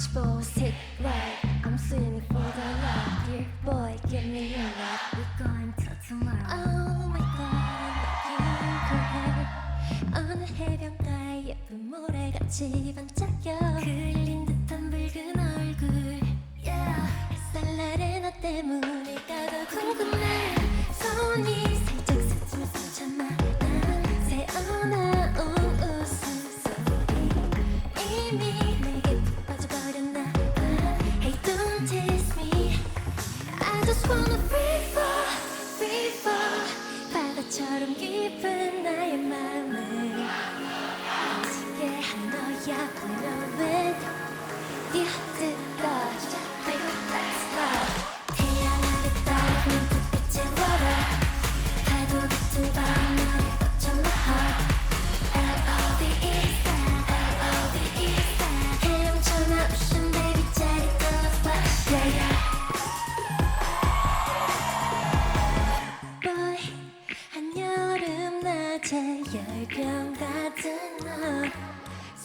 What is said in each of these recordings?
Expose it right. I'm swinging for the light. Dear boy, give me your love. We're going till tomorrow. Oh my god, looking great. 어느 해변가에 예쁜 모래같이 반짝 나의 마음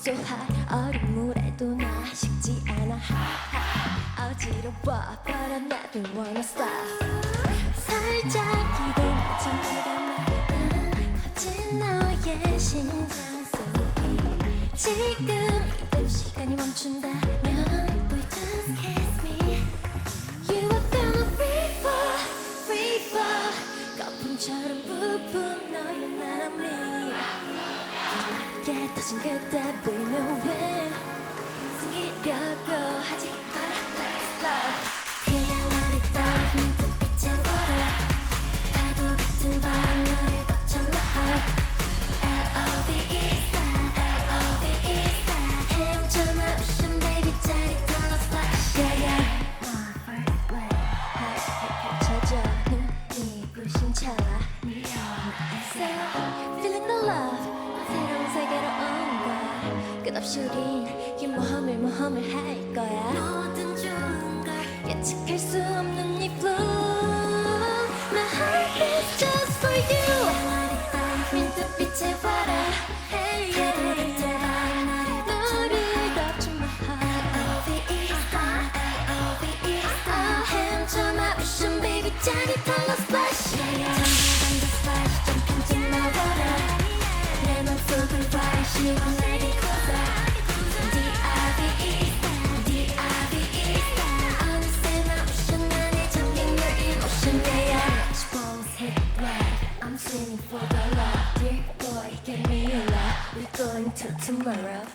So hot 얼음 물에도 나 식지 않아. 어지러워 But I never wanna stop. 살짝 기대나 정리가 거친 너의 심장 소리 지금 이대로 시간이 멈춘다 게 터진 그때 왜 숨기려고 끝없이 우린 이 모험을 모험을 할 거야 모든 좋은 걸 예측할 수 없는 이 flow My heart is just for you 민 빛의 water Hey yeah 너를 my heart Oh baby 짜릿한 love splash 더 splash 내 맘속을 I'm singing for the love Dear boy give me your love. We're going to tomorrow